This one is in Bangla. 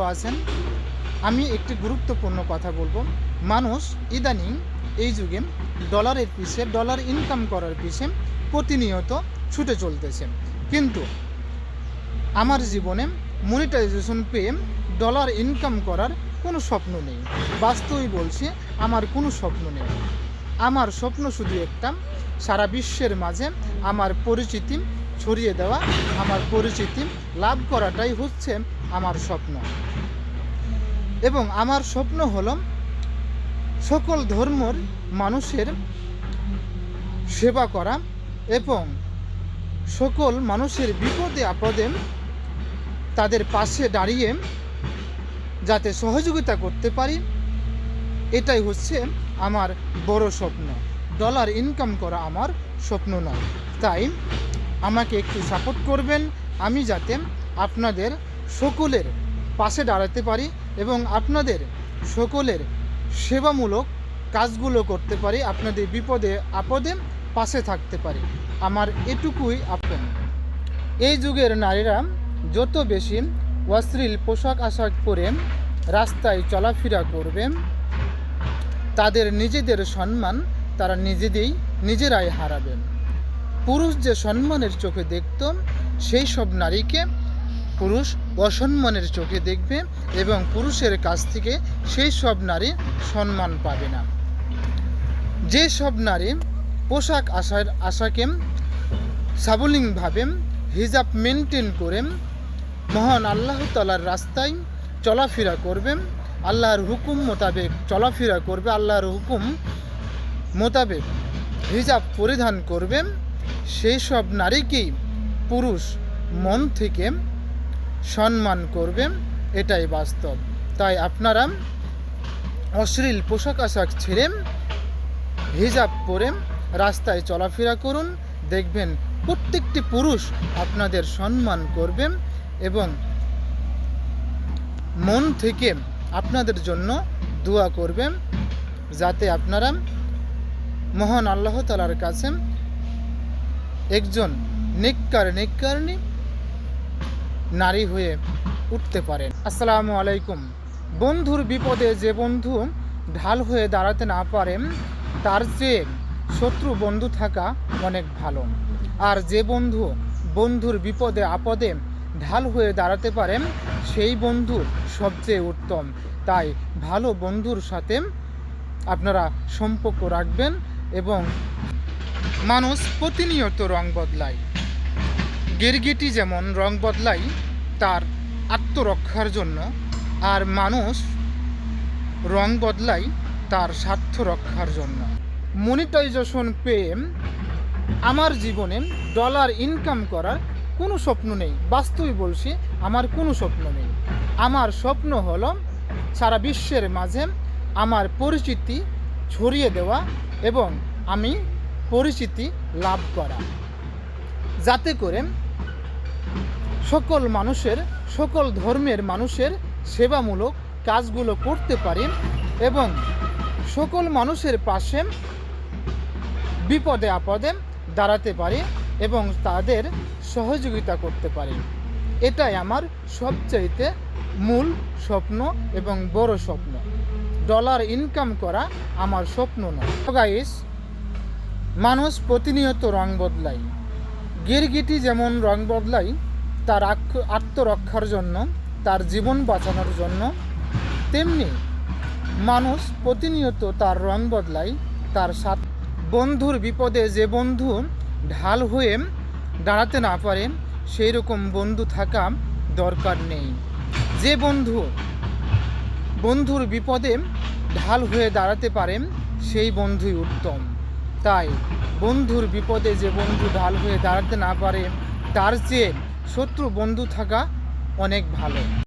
ভালো আছেন? আমি একটি গুরুত্বপূর্ণ কথা বলব। মানুষ ইদানিং এই যুগে ডলারের পিছে, ডলার ইনকাম করার পিছে প্রতিনিয়ত ছুটে চলতেছে। কিন্তু আমার জীবনে মনিটাইজেশন পেয়ে ডলার ইনকাম করার কোনো স্বপ্ন নেই। বাস্তবই বলছি, আমার কোনো স্বপ্ন নেই। আমার স্বপ্ন শুধু একটা, সারা বিশ্বের মাঝে আমার পরিচিতি ছড়িয়ে দেওয়া, আমার পরিচিতি লাভ করাটাই হচ্ছে আমার স্বপ্ন। এবং আমার স্বপ্ন হল সকল ধর্মর মানুষের সেবা করা এবং সকল মানুষের বিপদে আপদে তাদের পাশে দাঁড়িয়ে যাতে সহযোগিতা করতে পারি, এটাই হচ্ছে আমার বড় স্বপ্ন। ডলার ইনকাম করা আমার স্বপ্ন নয়। তাই আমাকে একটু সাপোর্ট করবেন, আমি যাতে আপনাদের সকলের পাশে দাঁড়াতে পারি এবং আপনাদের সকলের সেবামূলক কাজগুলো করতে পারি, আপনাদের বিপদে, আপদে পাশে থাকতে পারি। আমার এটুকুই আপন এই যুগের নারীরা যত বেশি অশ্লীল পোশাক আশাক পরে রাস্তায় চলাফেরা করবে, তাদের নিজেদের সম্মান তারা নিজেদেই, নিজেরাই হারাবে। পুরুষ যে সম্মানের চোখে দেখত, সেই সব নারীকে পুরুষ অসম্মানের চোখে দেখবে এবং পুরুষের কাছ থেকে সেই সব নারী সম্মান পাবে না। যে সব নারী পোশাক আশার আশাকে সাবলীনভাবে হিজাব মেনটেন করে মহান আল্লাহ তালার রাস্তায় চলাফেরা করবে, আল্লাহর হুকুম মোতাবেক চলাফেরা করবে, আল্লাহর হুকুম মোতাবেক হিজাব পরিধান করবে, সেই সব নারীকেই পুরুষ মন থেকে সম্মান করবে এটাই বাস্তব। তাই আপনারা অশ্লীল পোশাক আশাক ছেড়ে হিজাব পরে রাস্তায় চলাফেরা করুন, দেখবেন প্রত্যেকটি পুরুষ আপনাদের সম্মান করবে এবং মন থেকে আপনাদের জন্য দোয়া করবেন যাতে আপনারা মহান আল্লাহ তালার কাছে একজন নেককার নেককারণী নারী হয়ে উঠতে পারেন। আসসালামু আলাইকুম। বন্ধুর বিপদে যে বন্ধু ঢাল হয়ে দাঁড়াতে না পারেন তার চেয়ে শত্রু বন্ধু থাকা অনেক ভালো। আর যে বন্ধু বন্ধুর বিপদে, আপদে ঢাল হয়ে দাঁড়াতে পারেন সেই বন্ধু সবচেয়ে উত্তম। তাই ভালো বন্ধুর সাথে আপনারা সম্পর্ক রাখবেন এবং মানুষ প্রতিনিয়ত রং বদলায়। গিরগিটি যেমন রং বদলাই তার আত্মরক্ষার জন্য, আর মানুষ রং বদলাই তার স্বার্থ রক্ষার জন্য। মনিটাইজেশন পেয়ে আমার জীবনে ডলার ইনকাম করার কোনো স্বপ্ন নেই। বাস্তবই বলছি, আমার কোনো স্বপ্ন নেই। আমার স্বপ্ন হলো সারা বিশ্বের মাঝে আমার পরিচিতি ছড়িয়ে দেওয়া এবং আমি পরিচিতি লাভ করা। যাতে করে সকল মানুষের, সকল ধর্মের মানুষের সেবামূলক কাজগুলো করতে পারি এবং সকল মানুষের পাশে বিপদে আপদে দাঁড়াতে পারি এবং তাদের সহযোগিতা করতে পারি। এটাই আমার সবচাইতে মূল স্বপ্ন এবং বড় স্বপ্ন। ডলার ইনকাম করা আমার স্বপ্ন নয়। গাইস মানুষ প্রতিনিয়ত রং বদলায়। গিরগিটি যেমন রং বদলায়, তার আত্মরক্ষার জন্য, তার জীবন বাঁচানোর জন্য, তেমনি মানুষ প্রতিনিয়ত তার রং বদলায়, তার সাথ বন্ধুর বিপদে যে বন্ধু ঢাল হয়ে দাঁড়াতে না পারে, সেই রকম বন্ধু থাকা দরকার নেই। যে বন্ধু, বন্ধুর বিপদে ঢাল হয়ে দাঁড়াতে পারেন সেই বন্ধুই উত্তম। তাই বন্ধুর বিপদে যে বন্ধু ঢাল হয়ে দাঁড়াতে না পারে, তার চেয়ে শত্রু বন্ধু থাকা অনেক ভালো।